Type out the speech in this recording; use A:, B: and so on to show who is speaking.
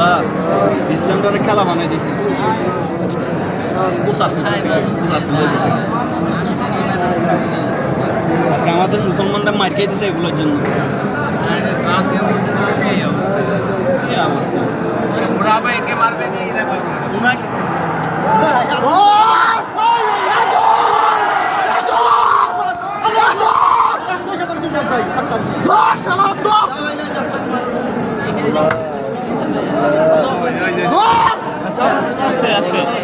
A: উস্তাদ ইসলামটা অনেক খেলা বানাই দিয়েছেন আজকে আমাদের মুসলমানরা মাইকে দিছে এগুলোর জন্য। কি অবস্থা?
B: ওরা আবার একে মারবে
A: ওনাকে fantastic.